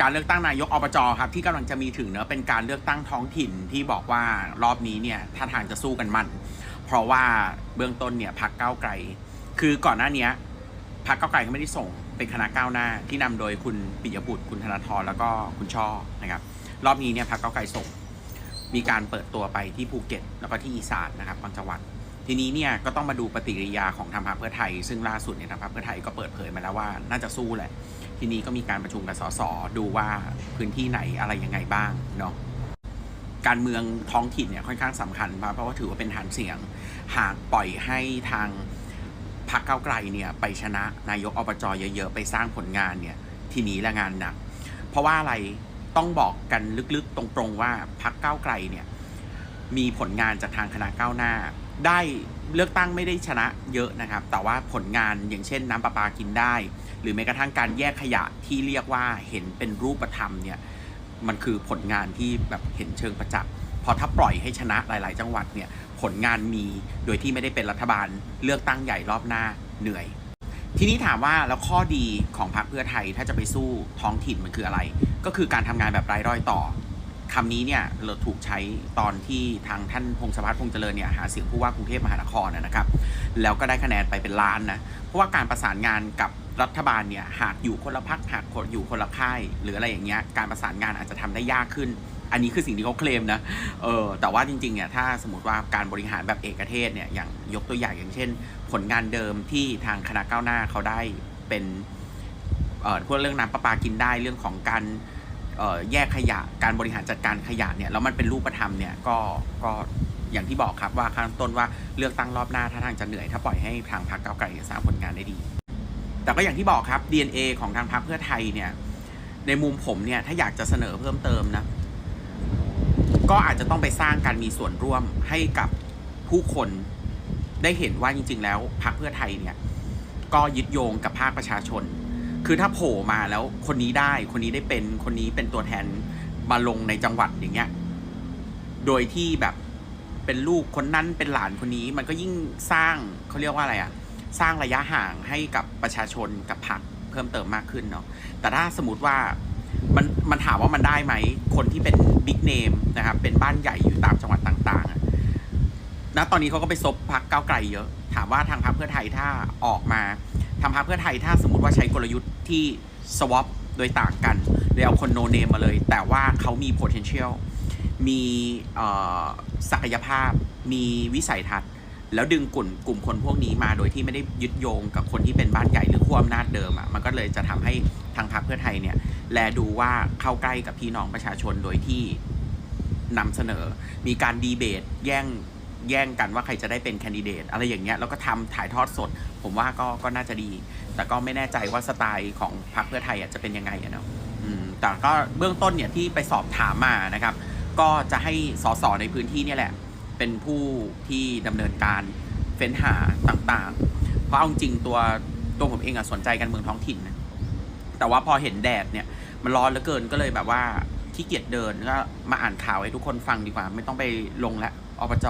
การเลือกตั้งนายกอบจครับที่กำลังจะมีถึงเนอะเป็นการเลือกตั้งท้องถิ่นที่บอกว่ารอบนี้เนี่ยท่าทางจะสู้กันมันเพราะว่าเบื้องต้นเนี่ยพักก้าวไกล คือก่อนหน้านี้พักก้าวไกลเขาไม่ได้ส่งเป็นคณะก้าวหน้าที่นำโดยคุณปิยบุตรคุณธนาธรแล้วก็คุณช่อนะครับ รอบนี้เนี่ยพักก้าวไกลส่ง มีการเปิดตัวไปที่ภูเก็ต แล้วก็ที่อีสานนะครับบางจังหวัด ทีนี้เนี่ยก็ต้องมาดูปฏิกิริยาของทางพรรคเพื่อไทย ซึ่งล่าสุดเนี่ยทางพรรคเพื่อไทยก็เปิดเผยมาแล้วว่าน่าจะสู้แหละ ทีนี้ก็มีการประชุมกับสสดูว่าพื้นที่ไหนอะไรยังไงบ้างเนาะการเมืองท้องถิ่นเนี่ยค่อนข้างสำคัญเพราะว่าถือว่าเป็นฐานเสียง หากปล่อยให้ทางพรรคเก้าไกลเนี่ยไปชนะนายกอบจเยอะๆ ไปสร้างผลงานเนี่ยทีนี้ละงานหนัก เพราะว่าอะไรต้องบอกกันลึกๆตรงๆว่าพรรคเก้าไกลเนี่ยมีผลงานจากทางคณะก้าวหน้า ได้เลือกตั้งไม่ได้ชนะเยอะนะครับ แต่ว่าผลงานอย่างเช่นน้ำประปากินได้ หรือแม้กระทั่งการแยกขยะที่เรียกว่าเห็นเป็นรูปธรรมเนี่ยมันคือผลงานที่แบบเห็นเชิงประจักษ์พอถ้าปล่อยให้ชนะหลาย ๆ จังหวัดเนี่ยผลงานมีโดยที่ไม่ได้เป็นรัฐบาลเลือกตั้งใหญ่รอบหน้าเหนื่อย ทีนี้ถามว่าแล้วข้อดีของพรรคเพื่อไทยถ้าจะไปสู้ท้องถิ่นมันคืออะไร ก็คือการทำงานแบบไร้รอยต่อ คำนี้เนี่ยเราถูกใช้ตอนที่ทางท่านพงศพัฒน์พงษ์เจริญเนี่ยหาเสียงผู้ว่ากรุงเทพมหานครนะครับ แล้วก็ได้คะแนนไปเป็นล้านนะเพราะว่าการประสานงานกับรัฐบาลเนี่ยหากอยู่คนละพักหากอยู่คนละค่าย หรืออะไรอย่างเงี้ยการประสานงานอาจจะทำได้ยากขึ้น อันนี้คือสิ่งที่เขาเคลมนะเออแต่ว่าจริงๆเนี่ยถ้าสมมติว่าการบริหารแบบเอกเทศเนี่ยอย่างยกตัวอย่างอย่างเช่น ผลงานเดิมที่ทางคณะก้าวหน้าเขาได้เป็นเอ่อพวกเรื่องน้ำประปากินได้เรื่องของการ แยกขยะการบริหารจัดการขยะเนี่ยแล้วมันเป็นรูปธรรมเนี่ยก็ก็อย่างที่บอกครับว่าข้างต้นว่าเลือกตั้งรอบหน้าถ้าทางจะเหนื่อย ถ้าปล่อยให้ทางพรรคก้าวไกลสร้างผลงานได้ดี แต่ก็อย่างที่บอกครับ DNA ของทางพรรคเพื่อไทยเนี่ยในมุมผมเนี่ยถ้าอยากจะเสนอเพิ่มเติมนะก็อาจจะต้องไปสร้างการมีส่วนร่วมให้กับผู้คนได้เห็นว่าจริง ๆ แล้วพรรคเพื่อไทยเนี่ยก็ยึดโยงกับภาคประชาชน คือถ้าโผล่มาแล้วคนนี้ได้คนนี้ได้เป็นคนนี้เป็นตัวแทนมาลงในจังหวัดอย่างเงี้ย โดยที่แบบเป็นลูกคนนั้นเป็นหลานคนนี้มันก็ยิ่งสร้างเขาเรียกว่าอะไรอะสร้างระยะห่างให้กับประชาชนกับพรรคเพิ่มเติมมากขึ้นเนาะแต่ถ้าสมมติว่ามันมันถามว่ามันได้ไหม คนที่เป็นบิ๊กเนมนะครับเป็นบ้านใหญ่อยู่ตามจังหวัดต่างๆอะตอนนี้เขาก็ไปซบพักก้าวไกลเยอะ ถามว่าทางพรรคเพื่อไทยถ้าออกมา ทางพรรคเพื่อไทยถ้าสมมติว่าใช้กลยุทธ์ที่ swap โดยต่างกันเลยเอาคนโนเนมมาเลย แต่ว่าเขามี potential มีศักยภาพ มีวิสัยทัศน์แล้วดึงกลุ่มกลุ่มคนพวกนี้มาโดยที่ไม่ได้ยึดโยงกับคนที่เป็นบ้านใหญ่หรือขั้วอำนาจเดิมอะมันก็เลยจะทำให้ทางพรรคเพื่อไทยเนี่ย แลดูว่าเข้าใกล้กับพี่น้องประชาชนโดยที่นำเสนอ มีการดีเบต แย่ง แย่งกันว่าใครจะได้เป็นแคนดิเดตอะไรอย่างเงี้ยแล้วก็ทำถ่ายทอดสด ผมว่าก็ก็น่าจะดี แต่ก็ไม่แน่ใจว่าสไตล์ของพรรคเพื่อไทยจะเป็นยังไงเนาะแต่ก็เบื้องต้นเนี่ยที่ไปสอบถามมานะครับ ก็จะให้สสในพื้นที่เนี่ยแหละ เป็นผู้ที่ดำเนินการเฟ้นหาต่างๆ เพราะเอาจริงตัวตัวผมเองอะสนใจการเมืองท้องถิ่นนะแต่ว่าพอเห็นแดดเนี่ยมันร้อนเหลือเกินก็เลยแบบว่าขี้เกียจเดินก็มาอ่านข่าวให้ทุกคนฟังดีกว่า ไม่ต้องไปลงแล้ว อบจ